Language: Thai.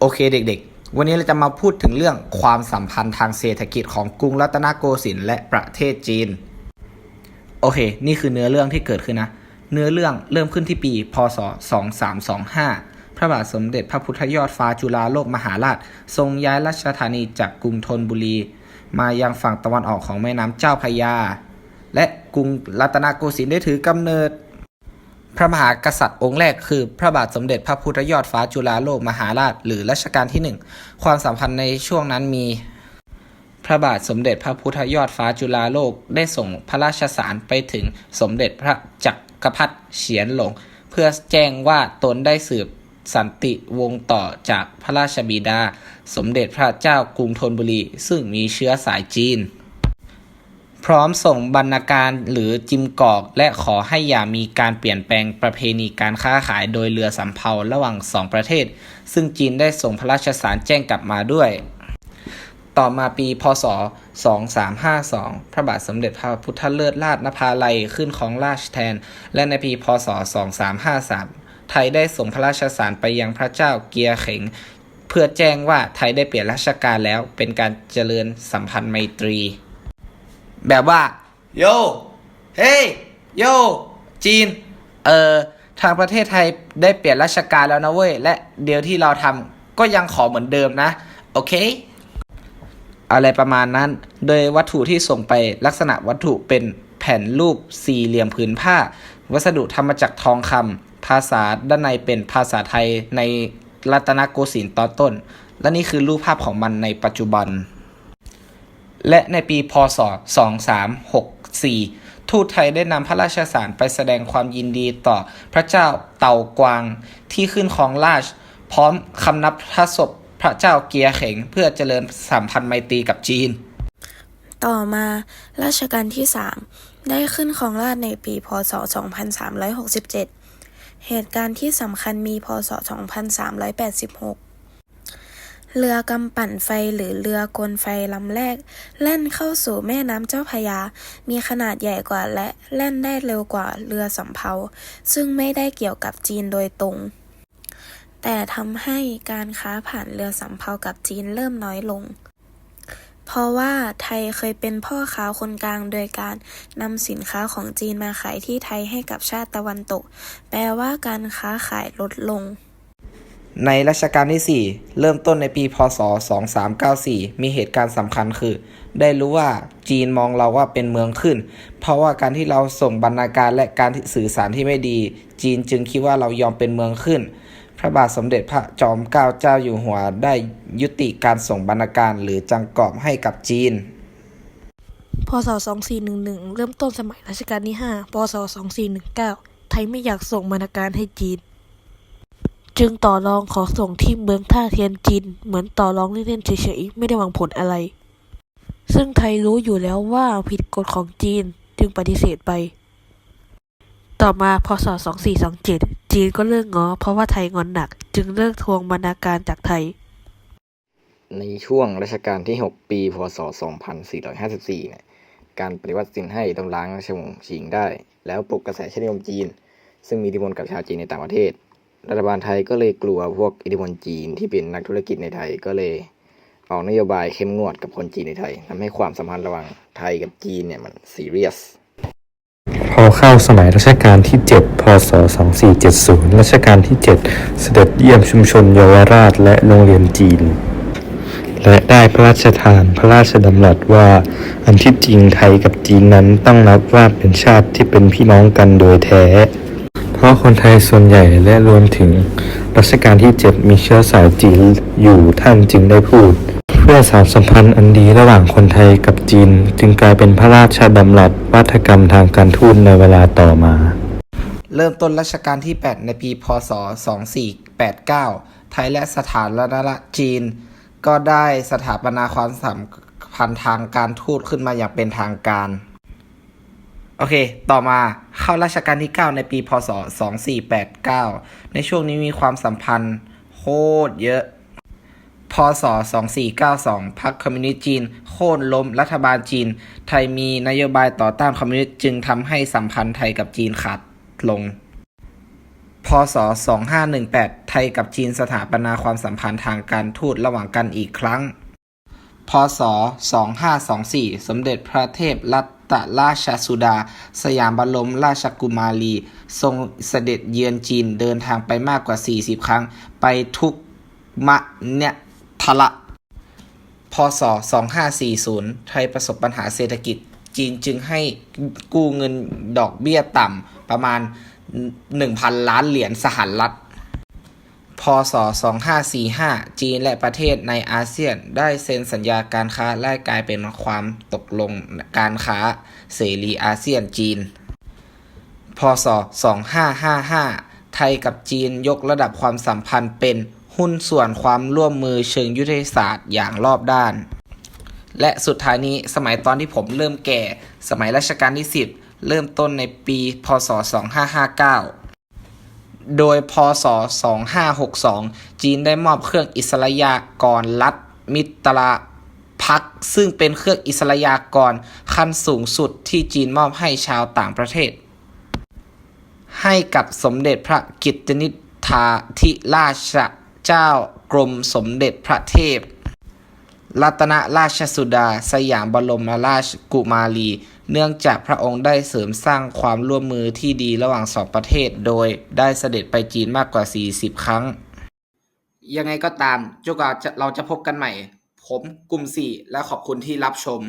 โอเคเด็กๆ วันนี้เราจะมาพูดถึงเรื่องความสัมพันธ์ทางเศรษฐกิจของกรุงรัตนโกสินทร์และประเทศจีน โอเค นี่คือเนื้อเรื่องที่เกิดขึ้นนะ เนื้อเรื่องเริ่มขึ้นที่ปี พศ 2325 พระบาทสมเด็จพระพุทธยอดฟ้าจุฬาโลกมหาราช ทรงย้ายราชธานีจากกรุงธนบุรี มายังฝั่งตะวันออกของแม่น้ำเจ้าพระยา และกรุงรัตนโกสินทร์ได้ถือกำเนิด พระมหากษัตริย์องค์แรกคือพระบาทสมเด็จพระพุทธยอดฟ้าจุฬาโลกมหาราช หรือรัชกาลที่หนึ่งความสัมพันธ์ในช่วงนั้นมี พระบาทสมเด็จพระพุทธยอดฟ้าจุฬาโลกได้ส่งพระราชสารไปถึงสมเด็จพระจักรพรรดิเฉียนหลง เพื่อแจ้งว่าตนได้สืบสันติวงศ์ต่อจากพระราชบิดา สมเด็จพระเจ้ากรุงธนบุรี ซึ่งมีเชื้อสายจีน พร้อมส่งบรรณาการหรือจิมกอก และขอให้อย่ามีการเปลี่ยนแปลงประเพณีการค้าขายโดยเรือสำเภาระหว่างสองประเทศ ซึ่งจีนได้ส่งพระราชสารแจ้งกลับมาด้วย ต่อมาปีพศ 2352 พระบาทสมเด็จพระพุทธเลิศราชนภาลัยขึ้นของราชแทน และในปีพศ 2353 ไทยได้ส่งพระราชสารไปยังพระเจ้าเกียร์เข็งเพื่อแจ้งว่าไทยได้เปลี่ยนราชการแล้วเป็นการเจริญสัมพันธ์ไมตรี แบบว่า โย เฮ้ย โย จีน เออทางประเทศไทยได้เปลี่ยนราชการแล้วนะเว้ย และเดี๋ยวที่เราทำก็ยังขอเหมือนเดิมนะ โอเค อะไรประมาณนั้น โดยวัตถุที่ส่งไปลักษณะวัตถุเป็นแผ่นรูปสี่เหลี่ยมผืนผ้า วัสดุทำมาจากทองคำภาษาด้านในเป็นภาษาไทยในรัตนโกสินทร์ตอนต้น และนี่คือรูปภาพของมันในปัจจุบัน และในปีพศ 2364 ทูตไทยได้นำพระราชสารไปแสดงความยินดีต่อพระเจ้าเต่ากวางที่ขึ้นของราช พร้อมคำนับพระศพพระเจ้าเกียร์เข็งเพื่อเจริญสัมพันธ์ไมตรีกับจีน ต่อมารัชกาลที่ 3 ได้ขึ้นของราชในปีพศ 2367 เหตุการณ์ที่สำคัญมีพศ 2386 เรือกำปั่นไฟหรือเรือกลไฟลำแรก แล่นเข้าสู่แม่น้ำเจ้าพยา มีขนาดใหญ่กว่าและแล่นได้เร็วกว่าเรือสำเภา ซึ่งไม่ได้เกี่ยวกับจีนโดยตรง แต่ทำให้การค้าผ่านเรือสำเภากับจีนเริ่มน้อยลง เพราะว่าไทยเคยเป็นพ่อค้าคนกลางโดยการนำสินค้าของจีนมาขายที่ไทยให้กับชาติตะวันตก แปลว่าการค้าขายลดลง ในรัชกาลที่ 4 เริ่มต้นในปี พศ 2394 มีเหตุการณ์สำคัญคือ ได้รู้ว่าจีนมองเราว่าเป็นเมืองขึ้น เพราะว่าการที่เราส่งบรรณาการและการสื่อสารที่ไม่ดี จีนจึงคิดว่าเรายอมเป็นเมืองขึ้น พระบาทสมเด็จพระจอมเกล้าเจ้าอยู่หัวได้ยุติการส่งบรรณาการหรือจังกอบให้กับจีน พศ 2411 เริ่มต้นสมัยรัชกาลที่ 5 พศ 2419 ไทยไม่อยากส่งบรรณาการให้จีน จึงต่อรองขอส่งที่เมืองท่าเทียนจีนเหมือนต่อรองเล่นๆเฉยๆไม่ได้หวังผลอะไร ซึ่งไทยรู้อยู่แล้วว่าผิดกฎของจีนจึงปฏิเสธไป ต่อมาพศ 2427 จีนก็เลิกง้อเพราะว่าไทยงอนหนัก จึงเลิกทวงบรรณาการจากไทย ในช่วงรัชกาลที่ 6 ปี พศ 2454 เนี่ย การปฏิวัติสินให้ต้องล้างราชวงศ์ชิงได้ แล้วปลุกกระแสชนิยมจีน ซึ่งมีอิทธิพลกับชาวจีนในต่างประเทศ รัฐบาลไทยก็เลยกลัวพวกอิทธิพลจีนที่เป็นนักธุรกิจในไทยก็เลยออกนโยบายเข้มงวดกับคนจีนในไทยทำให้ความสัมพันธ์ระหว่างไทยกับจีนเนี่ยมันซีเรียสพอเข้าสมัยรัชกาลที่ 7 พศ 2470 รัชกาลที่ 7 เสด็จเยี่ยมชุมชนเยาวราชและโรงเรียนจีน และได้พระราชทานพระราชดำรัสว่า อันที่จริงไทยกับจีนนั้นต้องนับว่าเป็นชาติที่เป็นพี่น้องกันโดยแท้ เพราะคนไทยส่วนใหญ่และรวมถึงรัชกาลที่ 7 มีเชื้อสายจีนอยู่ท่านจึงได้พูด เพื่อสานสัมพันธ์อันดีระหว่างคนไทยกับจีน จึงกลายเป็นพระราชดำรัสวัฒกรรมทางการทูตในเวลาต่อมา เริ่มต้นรัชกาลที่ 8 ในปี พศ 2489 ไทยและสถานรัฐจีน ก็ได้สถาปนาความสัมพันธ์ทางการทูตขึ้นมาอย่างเป็นทางการ โอเค ต่อมาเข้ารัชกาลที่ 9 ในปีพศ 2489 ในช่วงนี้มีความสัมพันธ์โคตรเยอะ พศ 2492 พรรคคอมมิวนิสต์จีน โค่นล้มรัฐบาลจีน ไทยมีนโยบายต่อต้านคอมมิวนิสต์จึงทำให้สัมพันธ์ไทยกับจีนขาดลงพพศ2518 ไทยกับจีนสถาปนาความสัมพันธ์ทางการทูตระหว่างกันอีกครั้ง พศ 2524 สมเด็จพระเทพรัตน ราชสุดา สยามบรมราชกุมารี ทรงเสด็จเยือนจีนเดินทางไปมากกว่า 40 ครั้ง ไปทุกมะเนี่ยทละพศ 2540 ไทยประสบปัญหาเศรษฐกิจ จีนจึงให้กู้เงินดอกเบี้ยต่ำประมาณ 1,000 ล้านเหรียญสหรัฐ พศ 2545 จีนและประเทศในอาเซียนได้เซ็นสัญญาการค้าและกลายเป็นความตกลงการค้าเสรีอาเซียนจีน พศ 2555 ไทยกับจีนยกระดับความสัมพันธ์เป็นหุ้นส่วนความร่วมมือเชิงยุทธศาสตร์อย่างรอบด้าน และสุดท้ายนี้สมัยตอนที่ผมเริ่มแก่ สมัยรัชกาลที่ 10 เริ่มต้นในปี พศ 2559 โดยพศ 2562 จีนได้มอบเครื่องอิสระยากรรัฐมิตรพักซึ่งเป็นเครื่องอิสระยากรขั้นสูงสุดที่จีนมอบให้ชาวต่างประเทศ ให้กับสมเด็จพระกิตินิทาธิราชเจ้ากรมสมเด็จพระเทพ รัตนราชสุดา สยามบรมราชกุมารี เนื่องจากพระองค์ได้เสริมสร้างความร่วมมือที่ดีระหว่างสองประเทศ โดยได้เสด็จไปจีนมากกว่า 40 ครั้ง ยังไงก็ตามจนกว่าเราจะพบกันใหม่ ผมกลุ่ม 4 และขอบคุณที่รับชม